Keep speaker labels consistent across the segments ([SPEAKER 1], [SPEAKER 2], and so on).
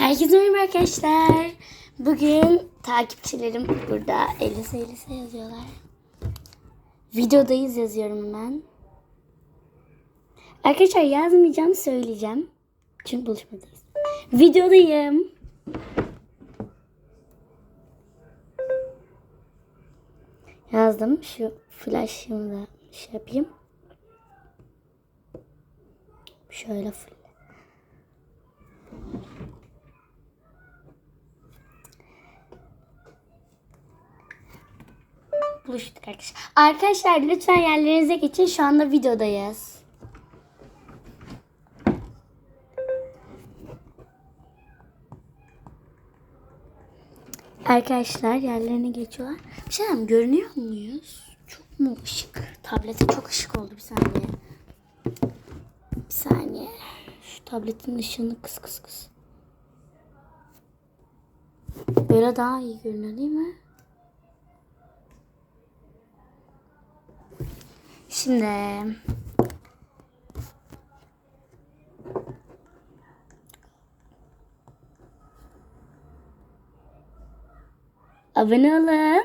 [SPEAKER 1] Herkese merhaba arkadaşlar. Bugün takipçilerim burada. Elise Elise yazıyorlar. Videodayız yazıyorum ben. Arkadaşlar yazmayacağım söyleyeceğim. Çünkü buluşmadayız. Videodayım. Yazdım. Şu flash'ımı da şey yapayım. Şöyle buluştuk arkadaşlar. Arkadaşlar lütfen yerlerinize geçin. Şu anda videodayız. Arkadaşlar yerlerine geçiyorlar. Bir şey diyeyim, görünüyor muyuz? Çok mu ışık? Tablete çok ışık oldu bir saniye. Bir saniye. Şu tabletin ışığını kıs kıs kıs. Böyle daha iyi görünüyor değil mi? Şimdi abone olun.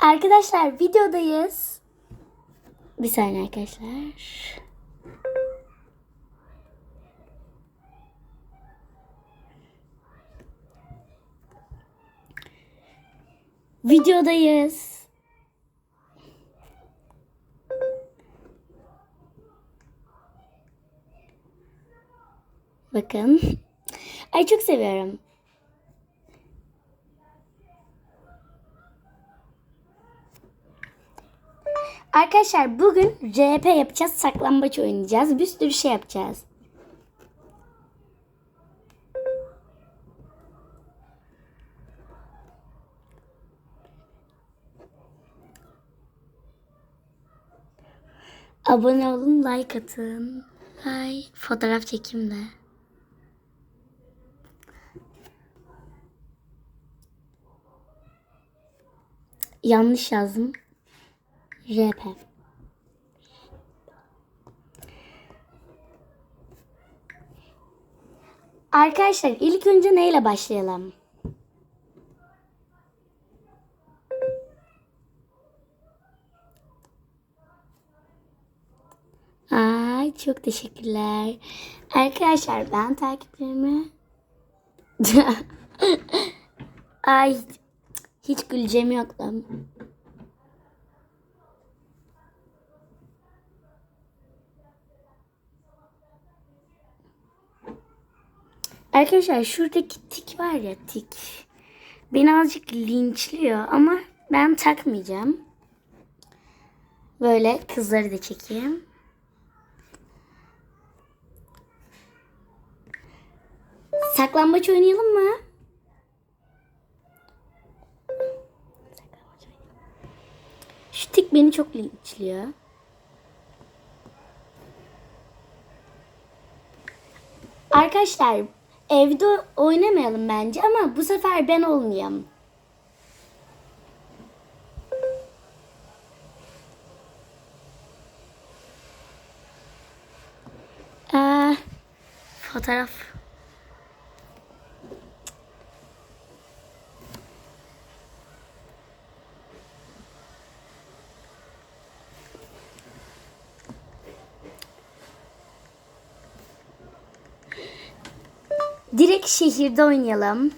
[SPEAKER 1] Arkadaşlar videodayız. Bir saniye arkadaşlar. Videodayız. Bakın. Ay çok seviyorum. Arkadaşlar bugün RP yapacağız. Saklambaç oynayacağız. Bir sürü şey yapacağız. Abone olun, like atın. Ay, fotoğraf çekeyim de. Yanlış yazdım. RP. Arkadaşlar ilk önce neyle başlayalım? Ay çok teşekkürler. Arkadaşlar ben takiplerimi Ay hiç güleceğim yok lan. Arkadaşlar şuradaki tik var ya tik. Beni azıcık linçliyor ama ben takmayacağım. Böyle kızları da çekeyim. Saklambaç oynayalım mı? Şu tik beni çok linçliyor. Arkadaşlar evde oynamayalım bence ama bu sefer ben olmayayım. Aa, fotoğraf. Direkt şehirde oynayalım.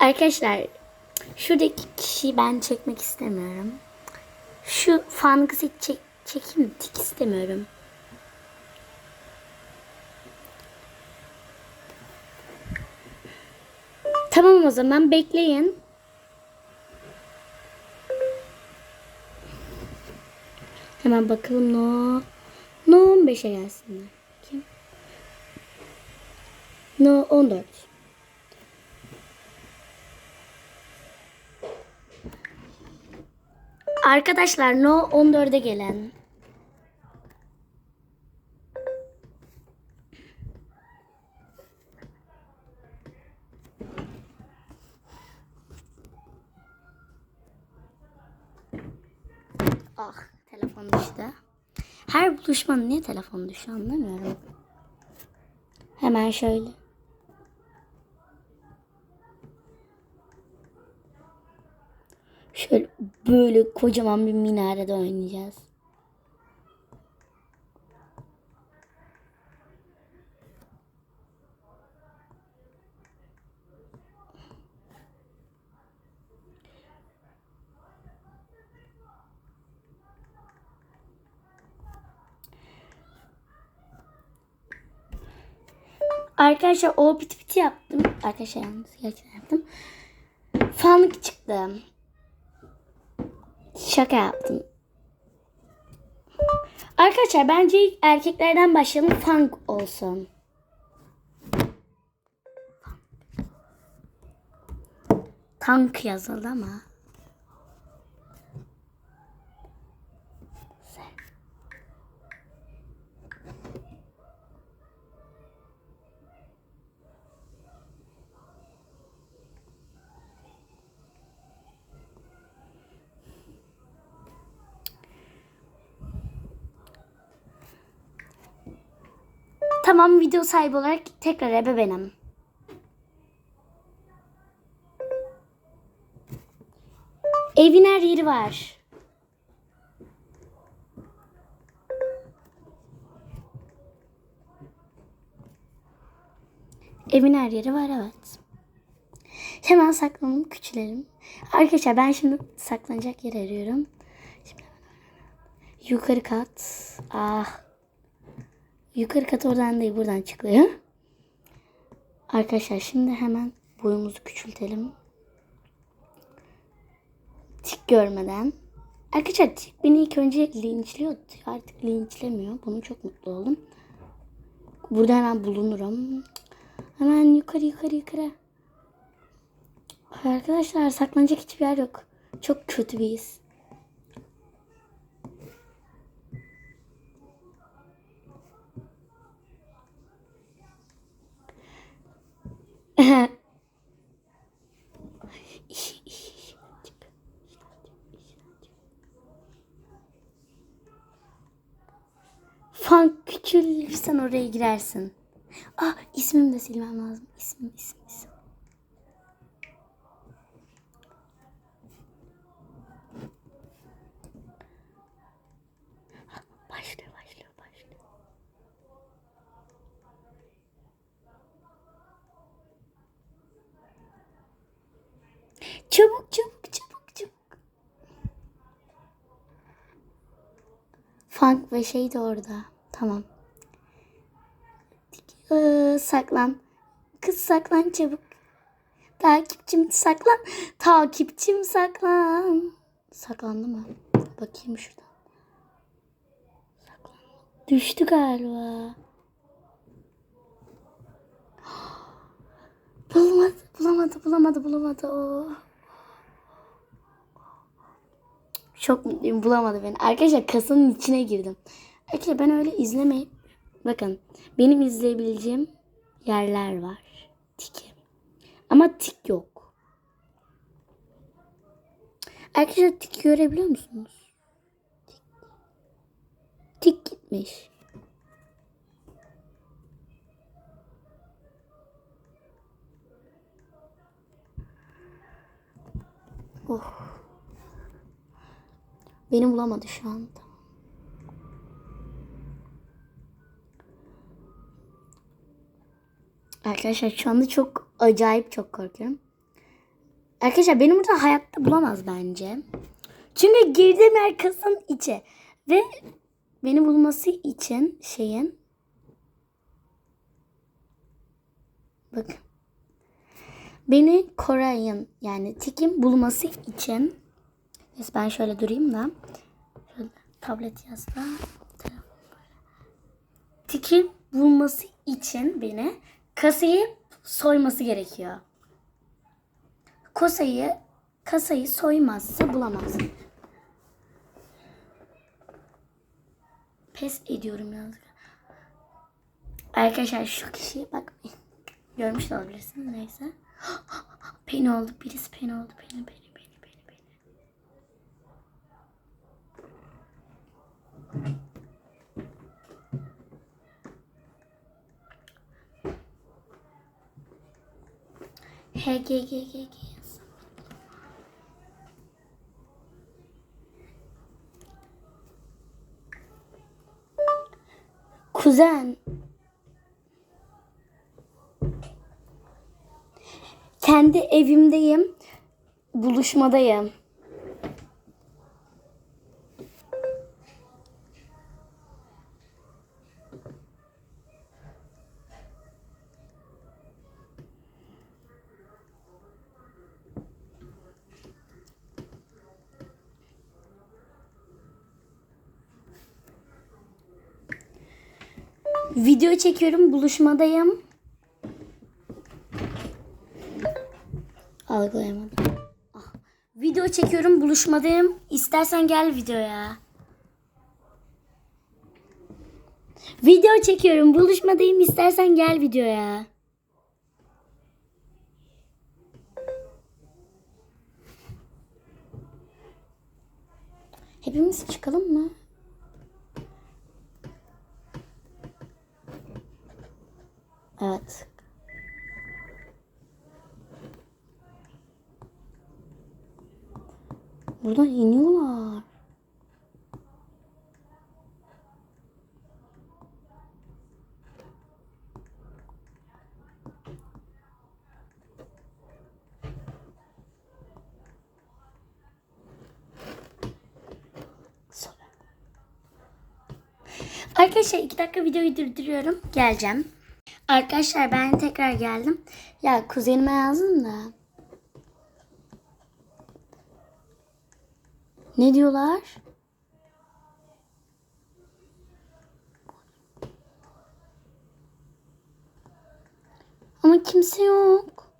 [SPEAKER 1] Arkadaşlar şuradaki kişiyi ben çekmek istemiyorum. Şu fangızı çek, çekeyim tik istemiyorum. Tamam o zaman bekleyin. Hemen bakalım no. No 15'e gelsinler. Kim? No 14. Arkadaşlar no 14'e gelen. Ah telefon düştü. Her buluşmanın niye telefon düşüyor anlamıyorum. Hemen şöyle. Şöyle böyle kocaman bir minarede oynayacağız. Arkadaşlar o piti piti yaptım. Arkadaşlar yalnız gerçekten yaptım. Fanlık çıktı. Şaka yaptım. Arkadaşlar bence ilk erkeklerden başlayalım. Funk olsun. Tank yazıldı ama. Tamam video sahibi olarak tekrar ebe. Evin her yeri var. Evin her yeri var evet. Hemen saklanalım küçülelim. Arkadaşlar ben şimdi saklanacak yer arıyorum. Şimdi yukarı kat. Ah. Yukarı kat oradan değil buradan çıkıyor. Arkadaşlar şimdi hemen boyumuzu küçültelim. Tik görmeden. Arkadaşlar tik beni ilk önce linçliyordu. Artık linçlemiyor. Bunu çok mutlu oldum. Burada hemen bulunurum. Hemen yukarı yukarı yukarı. Arkadaşlar saklanacak hiçbir yer yok. Çok kötü bir his. Fan küçülürsen oraya girersin. Ah ismimi de silmem lazım. İsmim isim isim. Çabuk çabuk çabuk çabuk. Funk ve şey de orada. Tamam. Ee, saklan. Kız saklan çabuk. Takipçim saklan. Takipçim saklan. Saklandı mı? Bakayım şuradan. Saklandı. Düştü galiba. Bulamadı, bulamadı, bulamadı, bulamadı. Oh. Çok mutluyum bulamadı beni. Arkadaşlar kasanın içine girdim. Arkadaşlar ben öyle izlemeyip bakın benim izleyebileceğim yerler var. Tikim. Ama tik yok. Arkadaşlar tik görebiliyor musunuz? Tik, tik gitmiş. Oh. Beni bulamadı şu anda. Arkadaşlar şu anda çok acayip çok korkuyorum. Arkadaşlar beni burada hayatta bulamaz bence. Çünkü girdiğim yer kasanın içi. Ve beni bulması için şeyin bakın beni Koray'ın yani Tik'in bulması için Neyse ben şöyle durayım da şöyle tablet yazda Tik'in bulması için beni kasayı soyması gerekiyor. Kasayı kasayı soymazsa bulamaz. Pes ediyorum yalnız. Arkadaşlar şu kişiye bakmayın. Görmüş de olabilirsiniz neyse. Peni oldu. Birisi peni oldu. Peni peni HGGG Kuzen. Kendi evimdeyim. Buluşmadayım. Video çekiyorum, buluşmadayım. Algılayamadım. Ah. Video çekiyorum, buluşmadayım. İstersen gel videoya. Video çekiyorum, buluşmadayım. İstersen gel videoya. Hepimiz çıkalım mı? Evet. Buradan iniyorlar. Arkadaşlar iki dakika videoyu durduruyorum. Geleceğim. Arkadaşlar ben tekrar geldim. Ya kuzenime yazdım da. Ne diyorlar? Ama kimse yok.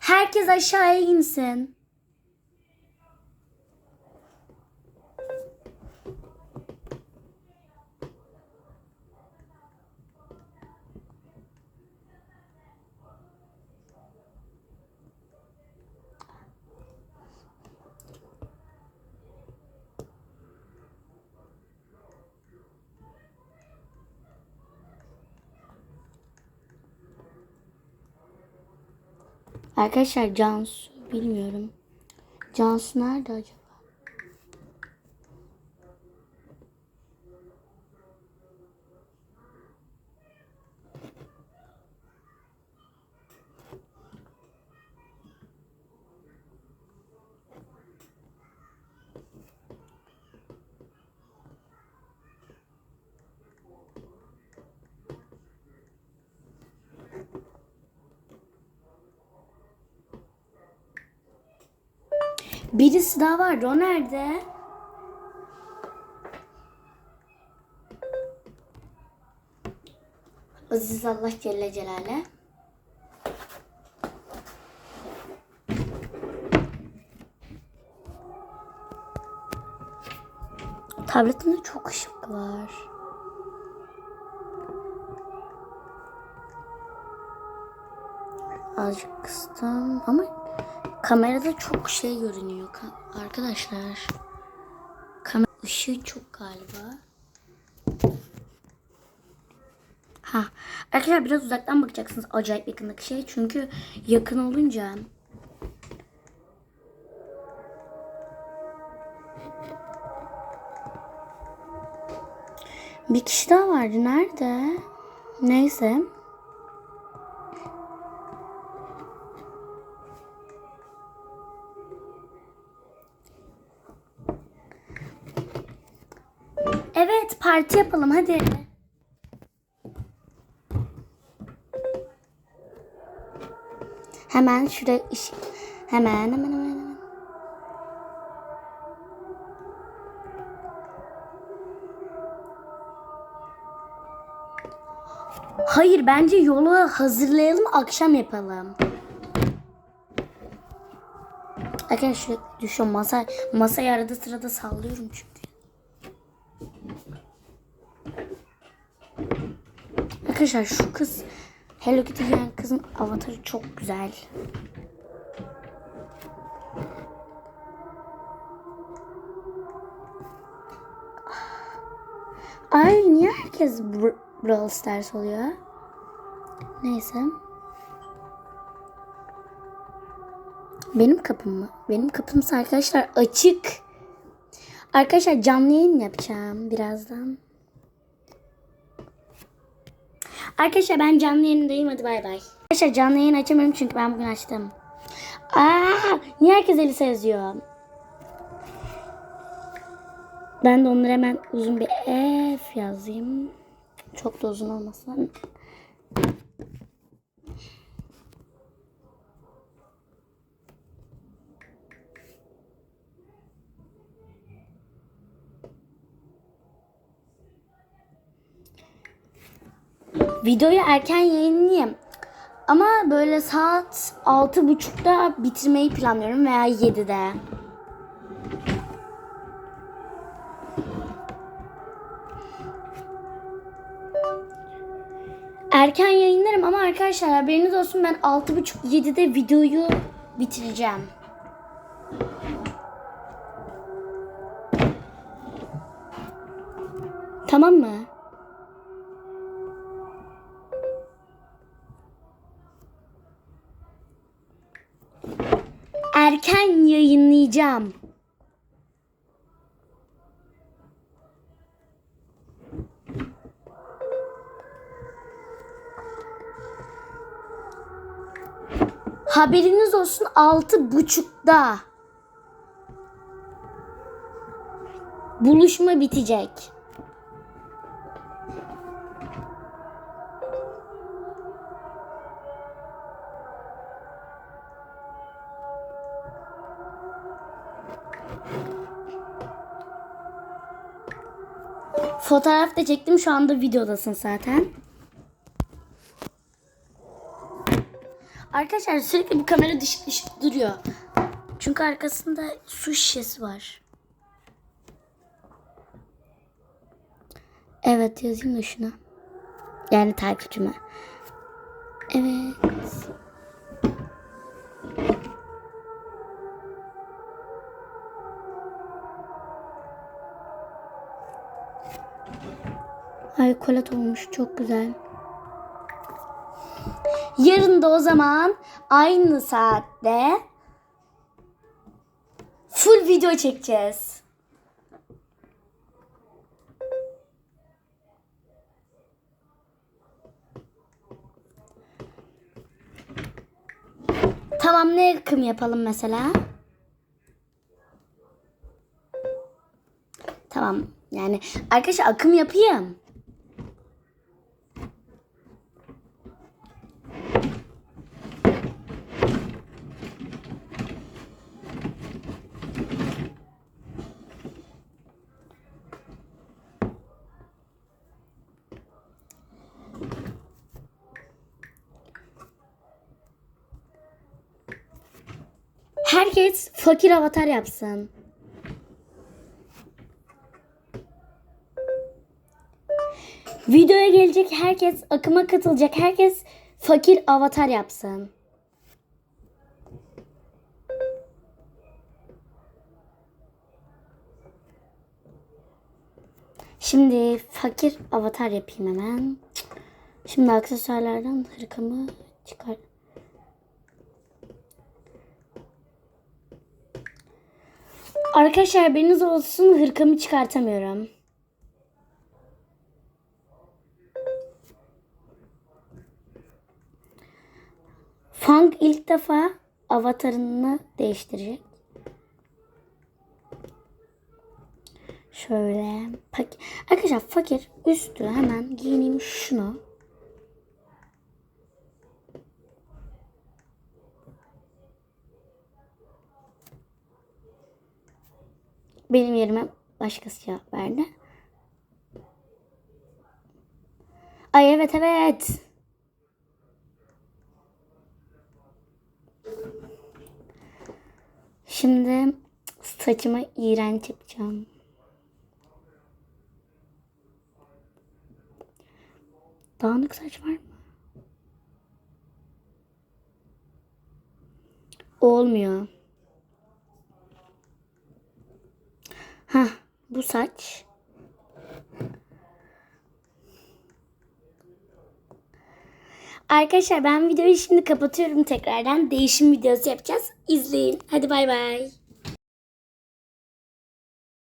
[SPEAKER 1] Herkes aşağıya insin. Arkadaşlar Cansu bilmiyorum. Cansu nerede acaba? Birisi daha var. O nerede? Aziz Allah Celle Celale. Tabletimde çok ışık var. Azıcık kıstım ama kamerada çok şey görünüyor ka- arkadaşlar. Kamera ışığı çok galiba. Ha, arkadaşlar biraz uzaktan bakacaksınız acayip yakındaki şey çünkü yakın olunca Bir kişi daha vardı. Nerede? Neyse. Parti yapalım hadi. Hemen şuraya ışık. Hemen hemen hemen hemen. Hayır bence yolu hazırlayalım akşam yapalım. Arkadaşlar düşüyor masa masayı arada sırada sallıyorum çünkü. Arkadaşlar şu kız Hello Kitty giyen kızın avatarı çok güzel. Ay niye herkes Br- Brawl Stars oluyor? Neyse. Benim kapım mı? Benim kapımsa arkadaşlar açık. Arkadaşlar canlı yayın yapacağım birazdan. Arkadaşlar ben canlı yayındayım hadi bay bay. Arkadaşlar canlı yayın açamıyorum çünkü ben bugün açtım. Aa, niye herkes Elisa yazıyor? Ben de onlara hemen uzun bir F yazayım. Çok da uzun olmasın. Videoyu erken yayınlayayım. Ama böyle saat altı buçukta bitirmeyi planlıyorum veya 7'de. Erken yayınlarım ama arkadaşlar haberiniz olsun ben 6.30-7'de videoyu bitireceğim. Tamam mı? Erken yayınlayacağım. Haberiniz olsun altı buçukta. Buluşma bitecek. Fotoğraf da çektim. Şu anda videodasın zaten. Arkadaşlar sürekli bir kamera düşük düşük duruyor. Çünkü arkasında su şişesi var. Evet yazayım da şuna. Yani takipçime. Evet. Ay kolat olmuş çok güzel. Yarın da o zaman aynı saatte full video çekeceğiz. Tamam ne akım yapalım mesela? Tamam yani arkadaşlar akım yapayım. Herkes fakir avatar yapsın. Videoya gelecek herkes, akıma katılacak herkes fakir avatar yapsın. Şimdi fakir avatar yapayım hemen. Şimdi aksesuarlardan hırkamı çıkar. Arkadaşlar haberiniz olsun hırkamı çıkartamıyorum. Fang ilk defa avatarını değiştirecek. Şöyle. Fak- Arkadaşlar fakir üstü hemen giyineyim şunu. Benim yerime başkası cevap verdi. Ay evet evet. Şimdi saçımı iğrenç yapacağım. Dağınık saç var mı? Olmuyor. Ha, bu saç. Arkadaşlar ben videoyu şimdi kapatıyorum tekrardan. Değişim videosu yapacağız. İzleyin. Hadi bay bay.